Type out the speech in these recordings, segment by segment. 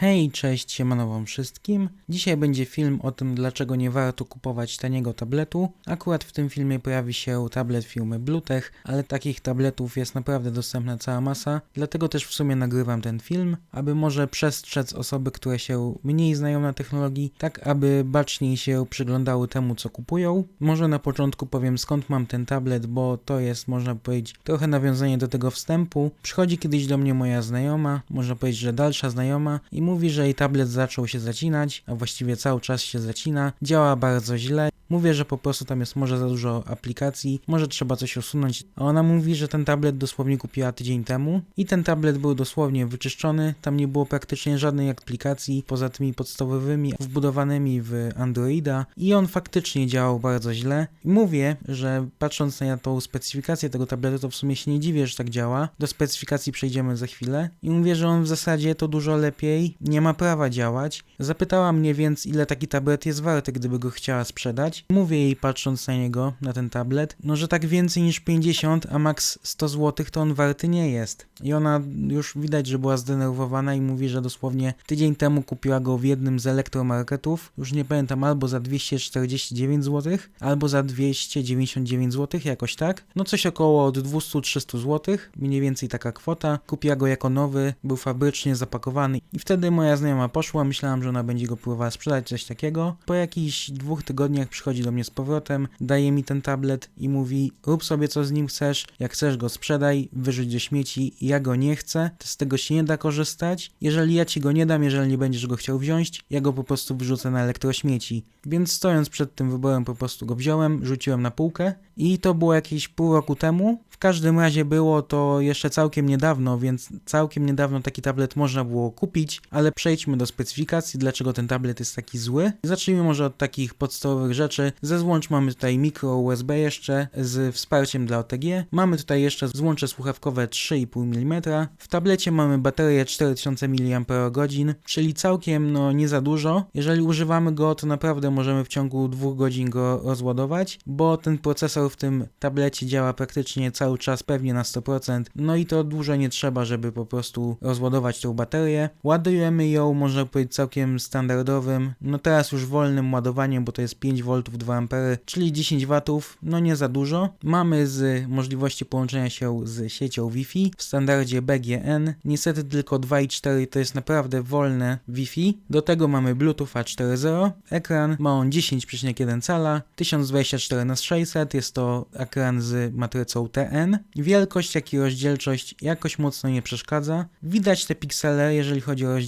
Hej, cześć, siemano wam wszystkim. Dzisiaj będzie film o tym, dlaczego nie warto kupować taniego tabletu. Akurat w tym filmie pojawi się tablet firmy Bluetech, ale takich tabletów jest naprawdę dostępna cała masa, dlatego też w sumie nagrywam ten film, aby może przestrzec osoby, które się mniej znają na technologii, tak aby baczniej się przyglądały temu, co kupują. Może na początku powiem skąd mam ten tablet, bo to jest, można powiedzieć, trochę nawiązanie do tego wstępu. Przychodzi kiedyś do mnie moja znajoma, można powiedzieć, że dalsza znajoma i mówi, że jej tablet zaczął się zacinać, a właściwie cały czas się zacina, działa bardzo źle. Mówię, że po prostu tam jest może za dużo aplikacji, może trzeba coś usunąć. A ona mówi, że ten tablet dosłownie kupiła tydzień temu i ten tablet był dosłownie wyczyszczony, tam nie było praktycznie żadnej aplikacji poza tymi podstawowymi wbudowanymi w Androida i on faktycznie działał bardzo źle. Mówię, że patrząc na tą specyfikację tego tabletu, to w sumie się nie dziwię, że tak działa. Do specyfikacji przejdziemy za chwilę i mówię, że on w zasadzie to dużo lepiej nie ma prawa działać. Zapytała mnie więc, ile taki tablet jest warty, gdyby go chciała sprzedać. Mówię jej, patrząc na niego, na ten tablet, no że tak więcej niż 50, a maks 100 zł to on warty nie jest. I ona już widać, że była zdenerwowana i mówi, że dosłownie tydzień temu kupiła go w jednym z elektromarketów, już nie pamiętam, albo za 249 zł, albo za 299 zł, jakoś tak. No coś około od 200-300 zł, mniej więcej taka kwota. Kupiła go jako nowy, był fabrycznie zapakowany i wtedy moja znajoma poszła, myślałam, że ona będzie go próbowała sprzedać, coś takiego. Po jakichś dwóch tygodniach przychodzi do mnie z powrotem, daje mi ten tablet i mówi, rób sobie co z nim chcesz, jak chcesz go sprzedaj, wyrzuć do śmieci, ja go nie chcę, z tego się nie da korzystać. Jeżeli ja ci go nie dam, jeżeli nie będziesz go chciał wziąć, ja go po prostu wyrzucę na elektrośmieci. Więc stojąc przed tym wyborem po prostu go wziąłem, rzuciłem na półkę i to było jakieś pół roku temu. W każdym razie było to jeszcze całkiem niedawno, więc całkiem niedawno taki tablet można było kupić, ale przejdźmy do specyfikacji, dlaczego ten tablet jest taki zły. Zacznijmy może od takich podstawowych rzeczy. Ze złącz mamy tutaj mikro USB jeszcze z wsparciem dla OTG. Mamy tutaj jeszcze złącze słuchawkowe 3,5 mm. W tablecie mamy baterię 4000 mAh, czyli całkiem no nie za dużo. Jeżeli używamy go, to naprawdę możemy w ciągu dwóch godzin go rozładować, bo ten procesor w tym tablecie działa praktycznie cały czas, pewnie na 100%. No i to dłużej nie trzeba, żeby po prostu rozładować tą baterię. Ładujemy ją, można powiedzieć, całkiem standardowym, no teraz już wolnym ładowaniem, bo to jest 5V 2A, czyli 10W, no nie za dużo. Mamy z możliwości połączenia się z siecią Wi-Fi w standardzie BGN. Niestety tylko 2.4 to jest naprawdę wolne Wi-Fi. Do tego mamy Bluetooth A4.0. Ekran ma on 10,1 cala, 1024 x 600 jest to ekran z matrycą TN. Wielkość, jak i rozdzielczość jakoś mocno nie przeszkadza. Widać te piksele, jeżeli chodzi o rozdzielczość,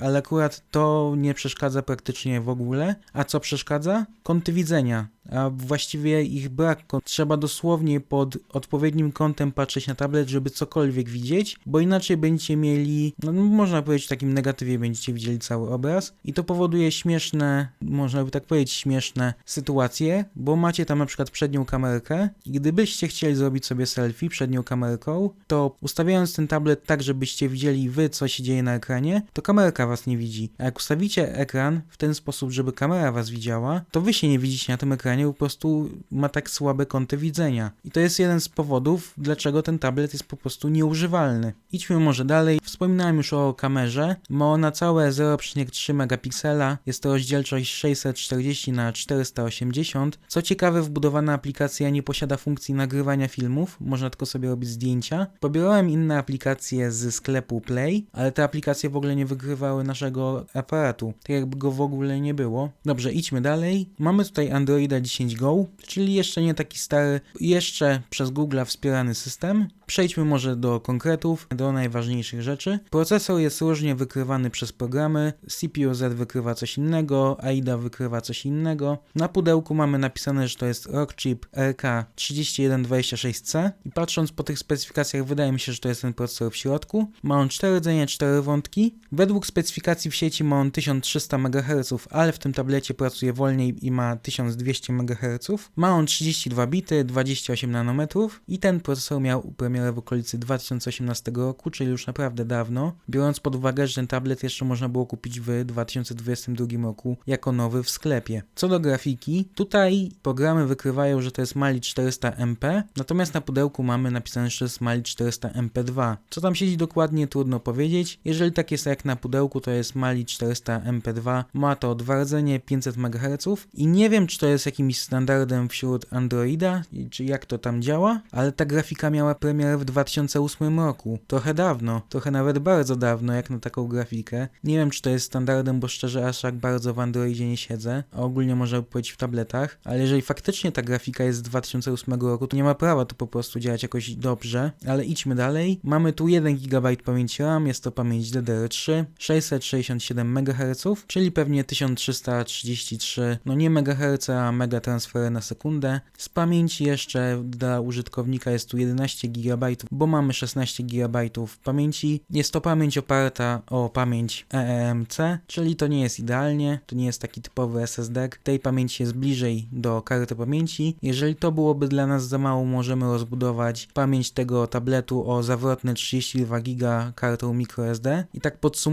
ale akurat to nie przeszkadza praktycznie w ogóle. A co przeszkadza? Kąty widzenia a właściwie ich brak. Trzeba dosłownie pod odpowiednim kątem patrzeć na tablet, żeby cokolwiek widzieć, bo inaczej będziecie mieli, no można powiedzieć w takim negatywie będziecie widzieli cały obraz i to powoduje śmieszne, można by tak powiedzieć śmieszne sytuacje, bo macie tam na przykład przednią kamerkę i gdybyście chcieli zrobić sobie selfie przednią kamerką, to ustawiając ten tablet tak, żebyście widzieli wy, co się dzieje na ekranie, to kamerka was nie widzi. A jak ustawicie ekran w ten sposób, żeby kamera was widziała, to wy się nie widzicie na tym ekranie, po prostu ma tak słabe kąty widzenia. I to jest jeden z powodów, dlaczego ten tablet jest po prostu nieużywalny. Idźmy może dalej. Wspominałem już o kamerze. Ma ona całe 0,3 megapiksela. Jest to rozdzielczość 640 na 480. Co ciekawe, wbudowana aplikacja nie posiada funkcji nagrywania filmów, można tylko sobie robić zdjęcia. Pobierałem inne aplikacje z sklepu Play, ale te aplikacje w ogóle nie wygrywały naszego aparatu, tak jakby go w ogóle nie było. Dobrze, idźmy dalej. Mamy tutaj Androida 10 Go, czyli jeszcze nie taki stary, jeszcze przez Google wspierany system. Przejdźmy może do konkretów, do najważniejszych rzeczy. Procesor jest różnie wykrywany przez programy, CPU-Z wykrywa coś innego, AIDA wykrywa coś innego. Na pudełku mamy napisane, że to jest Rockchip RK3126C i patrząc po tych specyfikacjach wydaje mi się, że to jest ten procesor w środku. Ma on 4 rdzenie, 4 wątki. Według specyfikacji w sieci ma on 1300 MHz, ale w tym tablecie pracuje wolniej i ma 1200 MHz. Ma on 32 bity, 28 nanometrów i ten procesor miał premierę w okolicy 2018 roku, czyli już naprawdę dawno, biorąc pod uwagę, że ten tablet jeszcze można było kupić w 2022 roku jako nowy w sklepie. Co do grafiki, tutaj programy wykrywają, że to jest Mali 400 MP, natomiast na pudełku mamy napisane, że to jest Mali 400 MP2. Co tam siedzi dokładnie, trudno powiedzieć. Jeżeli tak jest jak na pudełku, to jest Mali 400 MP2, ma to dwa rdzenie 500 MHz i nie wiem, czy to jest jakimś standardem wśród Androida, czy jak to tam działa, ale ta grafika miała premierę w 2008 roku. Trochę dawno, trochę nawet bardzo dawno, jak na taką grafikę. Nie wiem, czy to jest standardem, bo szczerze aż tak bardzo w Androidzie nie siedzę, a ogólnie można powiedzieć w tabletach, ale jeżeli faktycznie ta grafika jest z 2008 roku, to nie ma prawa to po prostu działać jakoś dobrze, ale idźmy dalej. Mamy tu 1 GB pamięci RAM, jest to pamięć DDR3, 667 MHz, czyli pewnie 1333, no nie MHz, a megatransfery na sekundę. Z pamięci jeszcze dla użytkownika jest tu 11 GB, bo mamy 16 GB pamięci. Jest to pamięć oparta o pamięć eEMC, czyli to nie jest idealnie, to nie jest taki typowy SSD. Tej pamięci jest bliżej do karty pamięci. Jeżeli to byłoby dla nas za mało, możemy rozbudować pamięć tego tabletu o zawrotne 32 GB kartą microSD. I tak podsumowując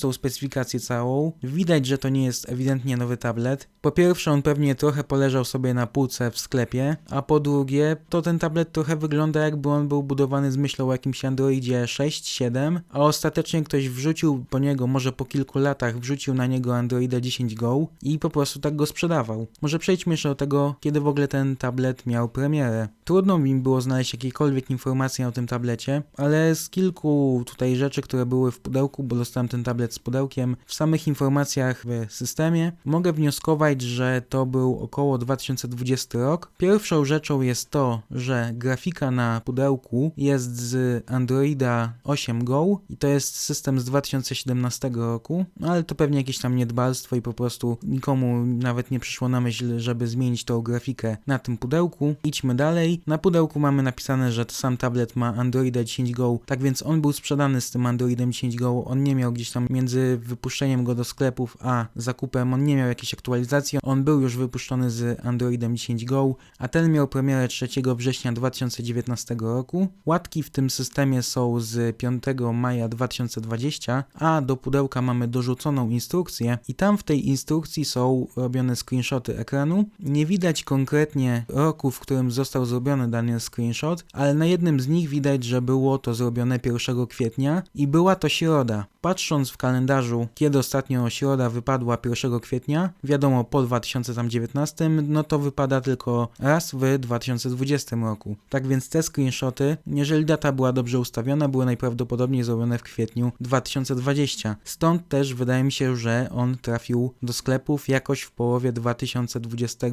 tą specyfikację całą, widać, że to nie jest ewidentnie nowy tablet. Po pierwsze, on pewnie trochę poleżał sobie na półce w sklepie, a po drugie, to ten tablet trochę wygląda jakby on był budowany z myślą o jakimś Androidzie 6-7, a ostatecznie ktoś wrzucił po niego, może po kilku latach wrzucił na niego Androida 10 Go i po prostu tak go sprzedawał. Może przejdźmy jeszcze do tego, kiedy w ogóle ten tablet miał premierę. Trudno mi było znaleźć jakiekolwiek informacje o tym tablecie, ale z kilku tutaj rzeczy, które były w pudełku, bo dostałem ten tablet z pudełkiem, w samych informacjach w systemie, mogę wnioskować, że to był około 2020 rok. Pierwszą rzeczą jest to, że grafika na pudełku jest z Androida 8 Go i to jest system z 2017 roku, no ale to pewnie jakieś tam niedbalstwo i po prostu nikomu nawet nie przyszło na myśl, żeby zmienić tą grafikę na tym pudełku. Idźmy dalej. Na pudełku mamy napisane, że sam tablet ma Androida 10 Go, tak więc on był sprzedany z tym Androidem 10 Go. On nie miał gdzieś tam między wypuszczeniem go do sklepów a zakupem, on nie miał jakiejś aktualizacji. On był już wypuszczony z Androidem 10 Go, a ten miał premierę 3 września 2019 roku. Łatki w tym systemie są z 5 maja 2020, a do pudełka mamy dorzuconą instrukcję i tam w tej instrukcji są robione screenshoty ekranu. Nie widać konkretnie roku, w którym został zrobiony dany screenshot, ale na jednym z nich widać, że było to zrobione 1 kwietnia i była to środa. Patrząc w kalendarzu, kiedy ostatnio środa wypadła 1 kwietnia, wiadomo po 2019, no to wypada tylko raz w 2020 roku. Tak więc te screenshoty, jeżeli data była dobrze ustawiona, były najprawdopodobniej zrobione w kwietniu 2020. Stąd też wydaje mi się, że on trafił do sklepów jakoś w połowie 2020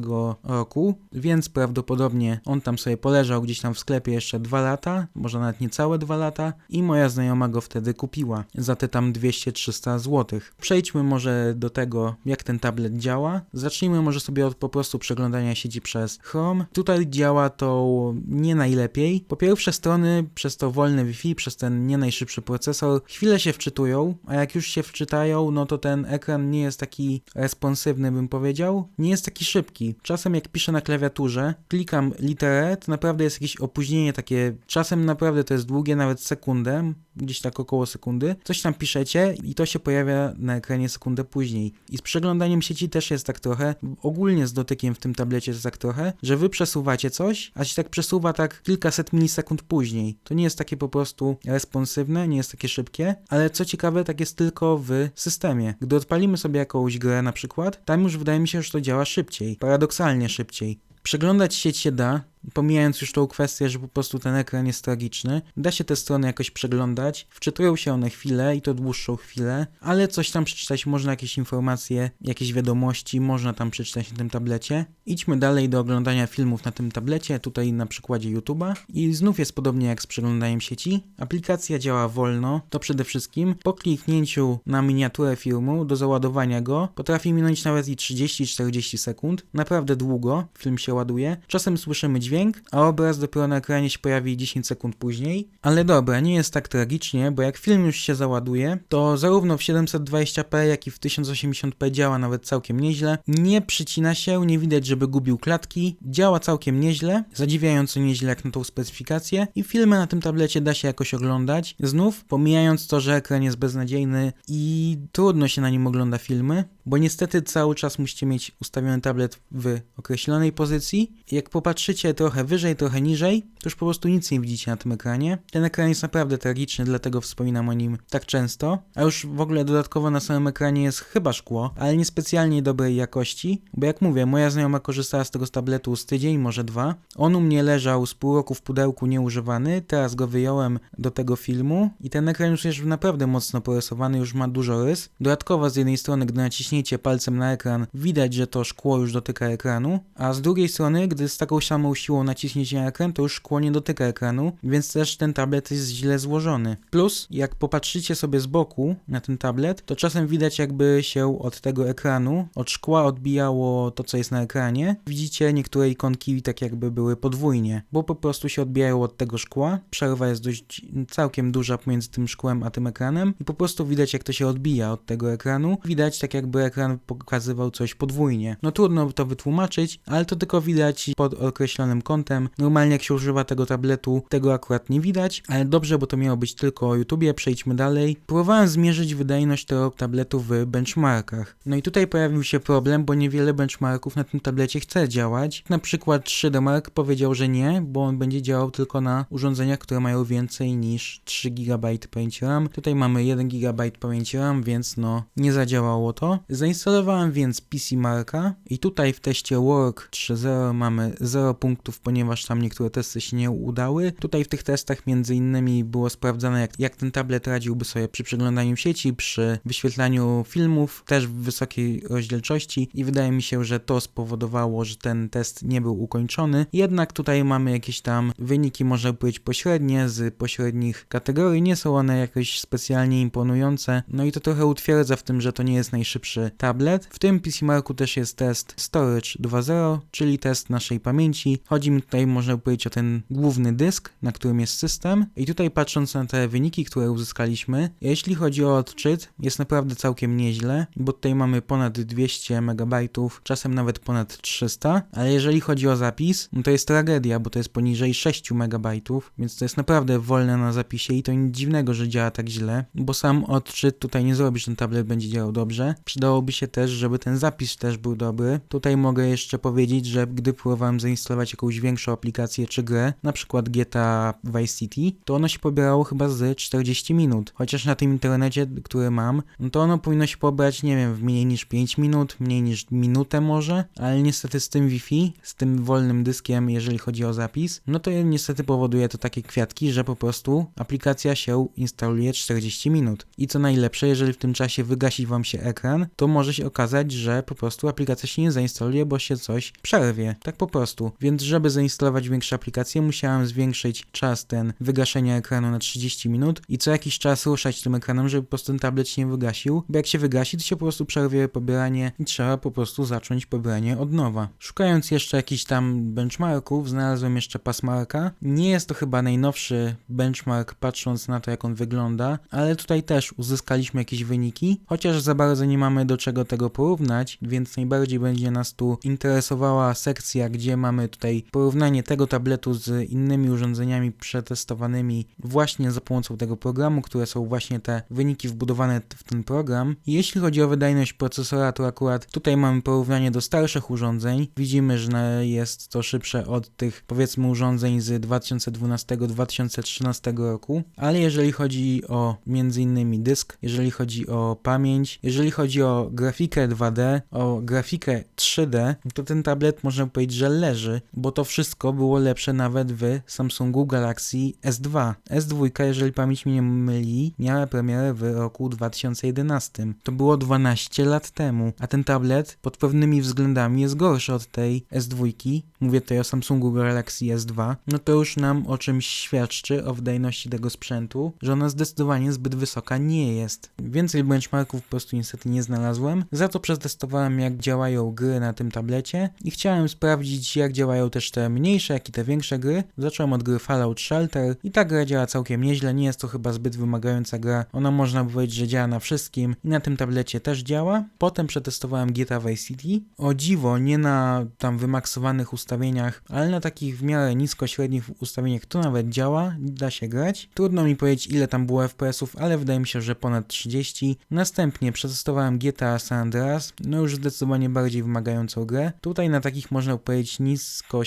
roku, więc prawdopodobnie on tam sobie poleżał gdzieś tam w sklepie jeszcze dwa lata, może nawet niecałe dwa lata i moja znajoma go wtedy kupiła za te tam 200-300 zł. Przejdźmy może do tego, jak ten tablet działa. Zacznijmy może sobie od po prostu przeglądania sieci przez Chrome. Tutaj działa to nie najlepiej. Po pierwsze strony przez to wolne Wi-Fi, przez ten nie najszybszy procesor, chwilę się wczytują, a jak już się wczytają, no to ten ekran nie jest taki responsywny, bym powiedział. Nie jest taki szybki. Czasem jak piszę na klawiaturze, klikam literę, to naprawdę jest jakieś opóźnienie takie, czasem naprawdę to jest długie, nawet sekundę, gdzieś tak około sekundy. Coś tam piszecie i to się pojawia na ekranie sekundę później. I z przeglądaniem sieci też jest tak trochę, ogólnie z dotykiem w tym tablecie jest tak trochę, że wy przesuwacie coś, a się tak przesuwa tak kilkaset milisekund później. To nie jest takie po prostu responsywne, nie jest takie szybkie, ale co ciekawe, tak jest tylko w systemie. Gdy odpalimy sobie jakąś grę na przykład, tam już wydaje mi się, że to działa szybciej, paradoksalnie szybciej. Przeglądać sieć się da, pomijając już tą kwestię, że po prostu ten ekran jest tragiczny, da się te strony jakoś przeglądać, wczytują się one chwilę i to dłuższą chwilę, ale coś tam przeczytać można, jakieś informacje, jakieś wiadomości, można tam przeczytać na tym tablecie. Idźmy dalej do oglądania filmów na tym tablecie, tutaj na przykładzie YouTube'a i znów jest podobnie jak z przeglądaniem sieci. Aplikacja działa wolno, to przede wszystkim po kliknięciu na miniaturę filmu do załadowania go potrafi minąć nawet i 30-40 sekund, naprawdę długo film się ładuje. Czasem słyszymy dźwięk, dźwięk, a obraz dopiero na ekranie się pojawi 10 sekund później. Ale dobra, nie jest tak tragicznie, bo jak film już się załaduje, to zarówno w 720p, jak i w 1080p działa nawet całkiem nieźle. Nie przycina się, nie widać, żeby gubił klatki, działa całkiem nieźle, zadziwiająco nieźle jak na tą specyfikację i filmy na tym tablecie da się jakoś oglądać. Znów, pomijając to, że ekran jest beznadziejny i trudno się na nim ogląda filmy, bo niestety cały czas musicie mieć ustawiony tablet w określonej pozycji. Jak popatrzycie trochę wyżej, trochę niżej, to już po prostu nic nie widzicie na tym ekranie. Ten ekran jest naprawdę tragiczny, dlatego wspominam o nim tak często. A już w ogóle dodatkowo na samym ekranie jest chyba szkło, ale niespecjalnie dobrej jakości, bo jak mówię, moja znajoma korzystała z tego z tabletu z tydzień, może dwa. On u mnie leżał z pół roku w pudełku nieużywany, teraz go wyjąłem do tego filmu i ten ekran już jest naprawdę mocno porysowany, już ma dużo rys. Dodatkowo z jednej strony, gdy naciśniecie palcem na ekran, widać, że to szkło już dotyka ekranu, a z drugiej strony, gdy z taką samą siłą naciśniecie na ekran, to już szkło nie dotyka ekranu, więc też ten tablet jest źle złożony. Plus, jak popatrzycie sobie z boku na ten tablet, to czasem widać jakby się od tego ekranu, od szkła odbijało to, co jest na ekranie. Widzicie niektóre ikonki tak jakby były podwójnie, bo po prostu się odbijają od tego szkła. Przerwa jest dość całkiem duża pomiędzy tym szkłem a tym ekranem i po prostu widać jak to się odbija od tego ekranu. Widać tak jakby ekran pokazywał coś podwójnie. No trudno to wytłumaczyć, ale to tylko widać pod określonym kątem. Normalnie jak się używa tego tabletu, tego akurat nie widać, ale dobrze, bo to miało być tylko o YouTubie. Przejdźmy dalej. Próbowałem zmierzyć wydajność tego tabletu w benchmarkach. No i tutaj pojawił się problem, bo niewiele benchmarków na tym tablecie chce działać. Na przykład 3D Mark powiedział, że nie, bo on będzie działał tylko na urządzeniach, które mają więcej niż 3 GB pamięci RAM. Tutaj mamy 1 GB pamięci RAM, więc no nie zadziałało to. Zainstalowałem więc PC Marka i tutaj w teście Work 3.0 mamy 0 ponieważ tam niektóre testy się nie udały. Tutaj w tych testach między innymi było sprawdzane jak, jak ten tablet radziłby sobie przy przeglądaniu sieci, przy wyświetlaniu filmów, też w wysokiej rozdzielczości i wydaje mi się, że to spowodowało, że ten test nie był ukończony. Jednak tutaj mamy jakieś tam wyniki, można powiedzieć pośrednie, z pośrednich kategorii, nie są one jakoś specjalnie imponujące, no i to trochę utwierdza w tym, że to nie jest najszybszy tablet. W tym PC Marku też jest test Storage 2.0, czyli test naszej pamięci. Chodzi mi tutaj, można powiedzieć, o ten główny dysk, na którym jest system i tutaj patrząc na te wyniki, które uzyskaliśmy, jeśli chodzi o odczyt, jest naprawdę całkiem nieźle, bo tutaj mamy ponad 200 MB, czasem nawet ponad 300, ale jeżeli chodzi o zapis, no to jest tragedia, bo to jest poniżej 6 MB, więc to jest naprawdę wolne na zapisie i to nic dziwnego, że działa tak źle, bo sam odczyt tutaj nie zrobi, że ten tablet będzie działał dobrze. Przydałoby się też, żeby ten zapis też był dobry. Tutaj mogę jeszcze powiedzieć, że gdy próbowałem zainstalować jakąś większą aplikację czy grę, na przykład GTA Vice City, to ono się pobierało chyba z 40 minut. Chociaż na tym internecie, który mam, no to ono powinno się pobrać, nie wiem, w mniej niż 5 minut, mniej niż minutę może, ale niestety z tym Wi-Fi, z tym wolnym dyskiem, jeżeli chodzi o zapis, no to niestety powoduje to takie kwiatki, że po prostu aplikacja się instaluje 40 minut. I co najlepsze, jeżeli w tym czasie wygasi wam się ekran, to może się okazać, że po prostu aplikacja się nie zainstaluje, bo się coś przerwie. Tak po prostu. Więc żeby zainstalować większe aplikacje, musiałem zwiększyć czas ten wygaszenia ekranu na 30 minut i co jakiś czas ruszać tym ekranem, żeby po prostu ten tablet się nie wygasił, bo jak się wygasi, to się po prostu przerwie pobieranie i trzeba po prostu zacząć pobieranie od nowa. Szukając jeszcze jakichś tam benchmarków, znalazłem jeszcze Passmarka. Nie jest to chyba najnowszy benchmark, patrząc na to, jak on wygląda, ale tutaj też uzyskaliśmy jakieś wyniki, chociaż za bardzo nie mamy do czego tego porównać, więc najbardziej będzie nas tu interesowała sekcja, gdzie mamy tutaj porównanie tego tabletu z innymi urządzeniami przetestowanymi właśnie za pomocą tego programu, które są właśnie te wyniki wbudowane w ten program. Jeśli chodzi o wydajność procesora, to akurat tutaj mamy porównanie do starszych urządzeń. Widzimy, że jest to szybsze od tych powiedzmy urządzeń z 2012-2013 roku, ale jeżeli chodzi o między innymi dysk, jeżeli chodzi o pamięć, jeżeli chodzi o grafikę 2D, o grafikę 3D, to ten tablet można powiedzieć, że leży, bo to wszystko było lepsze nawet w Samsungu Galaxy S2. S2, jeżeli pamięć mnie nie myli, miała premierę w roku 2011. To było 12 lat temu, a ten tablet pod pewnymi względami jest gorszy od tej S2. Mówię tutaj o Samsungu Galaxy S2. No to już nam o czymś świadczy, o wydajności tego sprzętu, że ona zdecydowanie zbyt wysoka nie jest. Więcej benchmarków po prostu niestety nie znalazłem. Za to przetestowałem jak działają gry na tym tablecie i chciałem sprawdzić jak działają też też te mniejsze, jak i te większe gry. Zacząłem od gry Fallout Shelter i ta gra działa całkiem nieźle, nie jest to chyba zbyt wymagająca gra. Ona można powiedzieć, że działa na wszystkim i na tym tablecie też działa. Potem przetestowałem GTA Vice City. O dziwo, nie na tam wymaksowanych ustawieniach, ale na takich w miarę nisko-średnich ustawieniach to nawet działa, da się grać. Trudno mi powiedzieć ile tam było FPS-ów, ale wydaje mi się, że ponad 30. Następnie przetestowałem GTA San Andreas, no już zdecydowanie bardziej wymagającą grę. Tutaj na takich można powiedzieć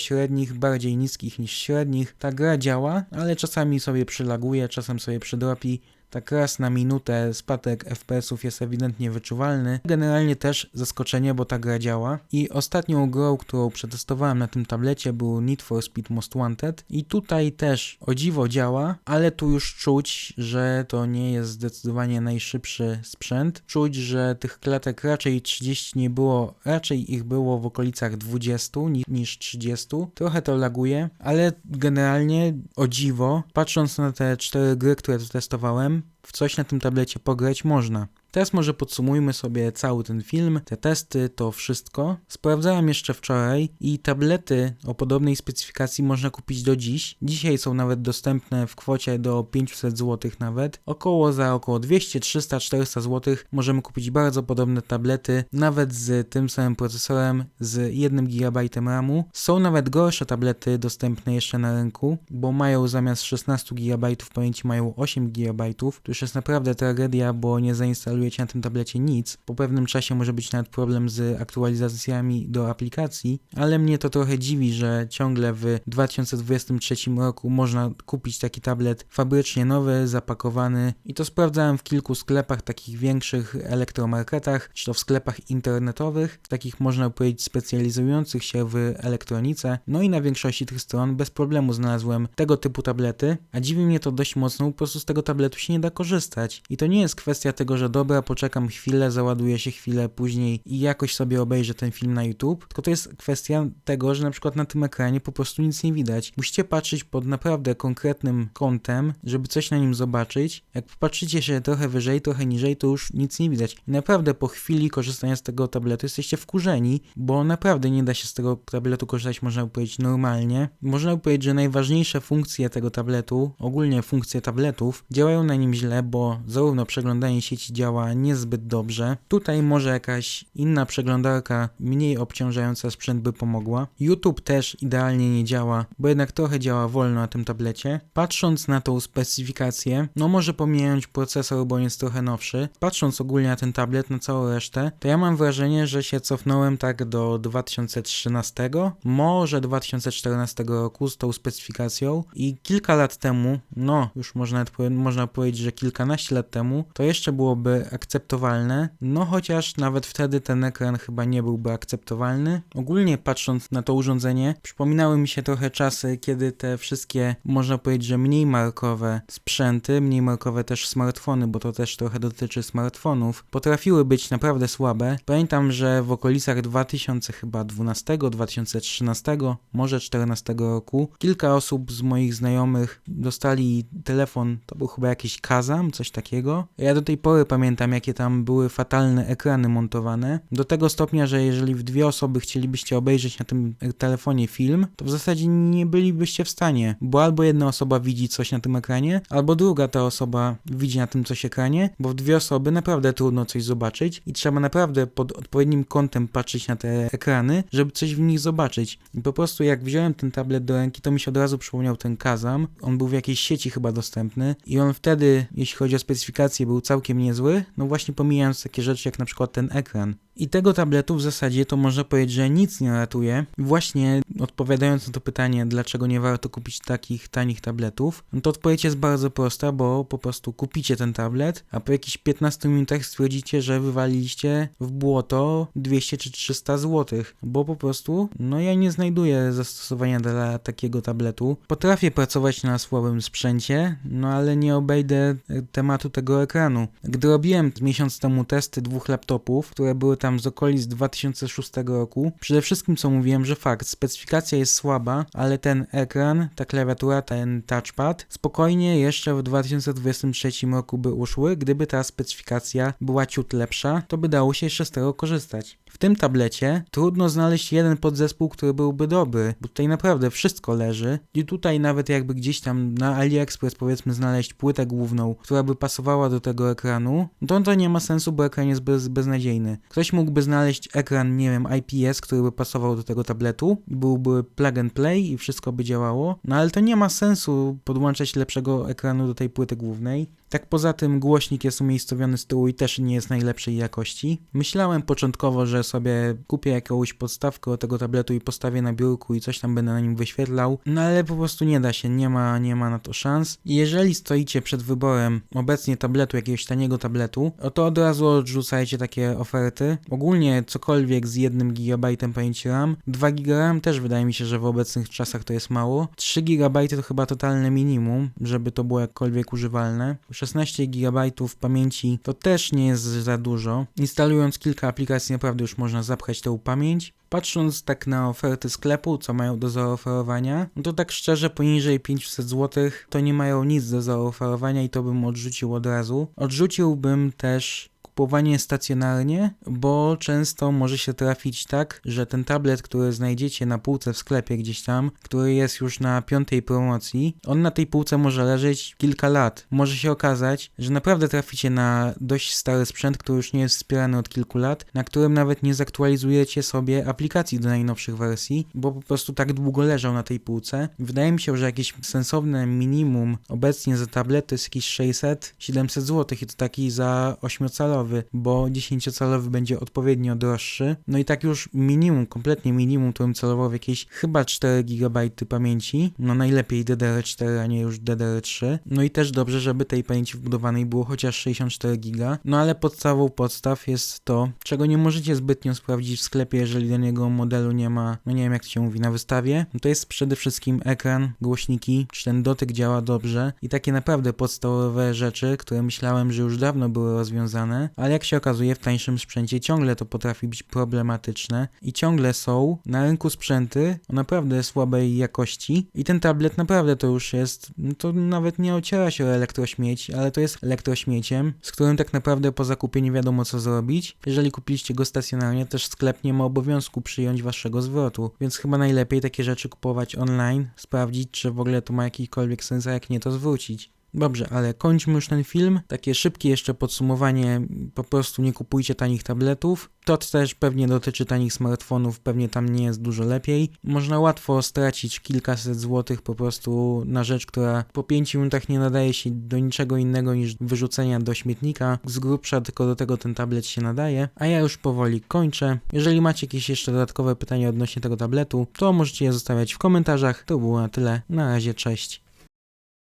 nisko-średnich, bardziej niskich niż średnich. Ta gra działa, ale czasami sobie przylaguje, czasem sobie przydropi. Tak raz na minutę spadek FPS-ów jest ewidentnie wyczuwalny. Generalnie też zaskoczenie, bo ta gra działa. I ostatnią grą, którą przetestowałem na tym tablecie był Need for Speed Most Wanted. I tutaj też o dziwo działa, ale tu już czuć, że to nie jest zdecydowanie najszybszy sprzęt. Czuć, że tych klatek raczej 30 nie było, raczej ich było w okolicach 20 niż 30. Trochę to laguje, ale generalnie o dziwo, patrząc na te cztery gry, które testowałem, w coś na tym tablecie pograć można. Teraz może podsumujmy sobie cały ten film, te testy, to wszystko. Sprawdzałem jeszcze wczoraj i tablety o podobnej specyfikacji można kupić do dziś. Dzisiaj są nawet dostępne w kwocie do 500 zł nawet. Około za około 200, 300, 400 zł możemy kupić bardzo podobne tablety, nawet z tym samym procesorem, z 1 GB RAMu. Są nawet gorsze tablety dostępne jeszcze na rynku, bo mają zamiast 16 GB pamięci mają 8 GB. To już jest naprawdę tragedia, bo nie zainstalują instalujecie na tym tablecie nic. Po pewnym czasie może być nawet problem z aktualizacjami do aplikacji, ale mnie to trochę dziwi, że ciągle w 2023 roku można kupić taki tablet fabrycznie nowy, zapakowany i to sprawdzałem w kilku sklepach, takich większych elektromarketach, czy to w sklepach internetowych, takich można powiedzieć specjalizujących się w elektronice. No i na większości tych stron bez problemu znalazłem tego typu tablety, a dziwi mnie to dość mocno, po prostu z tego tabletu się nie da korzystać. I to nie jest kwestia tego, że dobra, dobra, poczekam chwilę, załaduję się chwilę później i jakoś sobie obejrzę ten film na YouTube, tylko to jest kwestia tego, że na przykład na tym ekranie po prostu nic nie widać. Musicie patrzeć pod naprawdę konkretnym kątem, żeby coś na nim zobaczyć. Jak popatrzycie się trochę wyżej, trochę niżej, to już nic nie widać. I naprawdę po chwili korzystania z tego tabletu jesteście wkurzeni, bo naprawdę nie da się z tego tabletu korzystać, można by powiedzieć, normalnie. Można by powiedzieć, że najważniejsze funkcje tego tabletu, ogólnie funkcje tabletów, działają na nim źle, bo zarówno przeglądanie sieci działa działa niezbyt dobrze. Tutaj może jakaś inna przeglądarka, mniej obciążająca sprzęt by pomogła. YouTube też idealnie nie działa, bo jednak trochę działa wolno na tym tablecie. Patrząc na tą specyfikację, no może pomijając procesor, bo jest trochę nowszy, patrząc ogólnie na ten tablet, na całą resztę, to ja mam wrażenie, że się cofnąłem tak do 2013, może 2014 roku z tą specyfikacją i kilka lat temu, no już można, można powiedzieć, że kilkanaście lat temu, to jeszcze byłoby akceptowalne, no chociaż nawet wtedy ten ekran chyba nie byłby akceptowalny. Ogólnie patrząc na to urządzenie, przypominały mi się trochę czasy, kiedy te wszystkie, można powiedzieć, że mniej markowe sprzęty, mniej markowe też smartfony, bo to też trochę dotyczy smartfonów, potrafiły być naprawdę słabe. Pamiętam, że w okolicach 2000 chyba 12, 2013, może 14 roku kilka osób z moich znajomych dostali telefon, to był chyba jakiś Kazam, coś takiego. Ja do tej pory pamiętam pamiętam, jakie tam były fatalne ekrany montowane. Do tego stopnia, że jeżeli w dwie osoby chcielibyście obejrzeć na tym telefonie film, to w zasadzie nie bylibyście w stanie, bo albo jedna osoba widzi coś na tym ekranie, albo druga ta osoba widzi na tym coś ekranie, bo w dwie osoby naprawdę trudno coś zobaczyć i trzeba naprawdę pod odpowiednim kątem patrzeć na te ekrany, żeby coś w nich zobaczyć. I po prostu jak wziąłem ten tablet do ręki, to mi się od razu przypomniał ten Kazam. On był w jakiejś sieci chyba dostępny i on wtedy, jeśli chodzi o specyfikację, był całkiem niezły, no właśnie pomijając takie rzeczy jak na przykład ten ekran. I tego tabletu w zasadzie to można powiedzieć, że nic nie ratuje. Właśnie odpowiadając na to pytanie, dlaczego nie warto kupić takich tanich tabletów, no to odpowiedź jest bardzo prosta, bo po prostu kupicie ten tablet, a po jakichś 15 minutach stwierdzicie, że wywaliliście w błoto 200 czy 300 zł, bo po prostu, no ja nie znajduję zastosowania dla takiego tabletu. Potrafię pracować na słabym sprzęcie, no ale nie obejdę tematu tego ekranu. Gdy robiłem miesiąc temu testy dwóch laptopów, które były tam z okolic 2006 roku. Przede wszystkim co mówiłem, że fakt, specyfikacja jest słaba, ale ten ekran, ta klawiatura, ten touchpad spokojnie jeszcze w 2023 roku by uszły, gdyby ta specyfikacja była ciut lepsza, to by dało się jeszcze z tego korzystać. W tym tablecie trudno znaleźć jeden podzespół, który byłby dobry, bo tutaj naprawdę wszystko leży i tutaj nawet jakby gdzieś tam na AliExpress powiedzmy znaleźć płytę główną, która by pasowała do tego ekranu, to to nie ma sensu, bo ekran jest bez, beznadziejny. Ktoś mógłby znaleźć ekran, nie wiem, IPS, który by pasował do tego tabletu, byłby plug and play i wszystko by działało, no ale to nie ma sensu podłączać lepszego ekranu do tej płyty głównej. Tak poza tym głośnik jest umiejscowiony z tyłu i też nie jest najlepszej jakości. Myślałem początkowo, że sobie kupię jakąś podstawkę do tego tabletu i postawię na biurku i coś tam będę na nim wyświetlał, no ale po prostu nie da się, nie ma, nie ma na to szans. Jeżeli stoicie przed wyborem obecnie tabletu, jakiegoś taniego tabletu, no to od razu odrzucajcie takie oferty. Ogólnie cokolwiek z 1 GB pamięci RAM, 2 GB RAM też wydaje mi się, że w obecnych czasach to jest mało. 3 GB to chyba totalne minimum, żeby to było jakkolwiek używalne. 16 GB pamięci to też nie jest za dużo. Instalując kilka aplikacji naprawdę już można zapchać tę pamięć. Patrząc tak na oferty sklepu, co mają do zaoferowania, no to tak szczerze poniżej 500 zł to nie mają nic do zaoferowania i to bym odrzucił od razu. Odrzuciłbym też kupowanie stacjonarnie, bo często może się trafić tak, że ten tablet, który znajdziecie na półce w sklepie gdzieś tam, który jest już na piątej promocji, on na tej półce może leżeć kilka lat. Może się okazać, że naprawdę traficie na dość stary sprzęt, który już nie jest wspierany od kilku lat, na którym nawet nie zaktualizujecie sobie aplikacji do najnowszych wersji, bo po prostu tak długo leżał na tej półce. Wydaje mi się, że jakieś sensowne minimum obecnie za tablet to jest jakieś 600-700 zł i to taki za 8-calowy bo 10-calowy będzie odpowiednio droższy. No i tak już minimum, kompletnie minimum, to bym celował w jakieś chyba 4 GB pamięci. No najlepiej DDR4, a nie już DDR3. No i też dobrze, żeby tej pamięci wbudowanej było chociaż 64 GB. No ale podstawą podstaw jest to, czego nie możecie zbytnio sprawdzić w sklepie, jeżeli do niego modelu nie ma, no nie wiem jak to się mówi, na wystawie. No to jest przede wszystkim ekran, głośniki, czy ten dotyk działa dobrze i takie naprawdę podstawowe rzeczy, które myślałem, że już dawno były rozwiązane, ale jak się okazuje w tańszym sprzęcie ciągle to potrafi być problematyczne i ciągle są na rynku sprzęty o naprawdę słabej jakości i ten tablet naprawdę to już jest, no to nawet nie ociera się o elektrośmieć, ale to jest elektrośmieciem, z którym tak naprawdę po zakupie nie wiadomo co zrobić. Jeżeli kupiliście go stacjonarnie, też sklep nie ma obowiązku przyjąć waszego zwrotu, więc chyba najlepiej takie rzeczy kupować online, sprawdzić czy w ogóle to ma jakikolwiek sens, a jak nie to zwrócić. Dobrze, ale kończmy już ten film. Takie szybkie jeszcze podsumowanie. Po prostu nie kupujcie tanich tabletów. To też pewnie dotyczy tanich smartfonów, pewnie tam nie jest dużo lepiej. Można łatwo stracić kilkaset złotych po prostu na rzecz, która po 5 minutach nie nadaje się do niczego innego niż wyrzucenia do śmietnika. Z grubsza tylko do tego ten tablet się nadaje. A ja już powoli kończę. Jeżeli macie jakieś jeszcze dodatkowe pytania odnośnie tego tabletu, to możecie je zostawiać w komentarzach. To było na tyle. Na razie, cześć.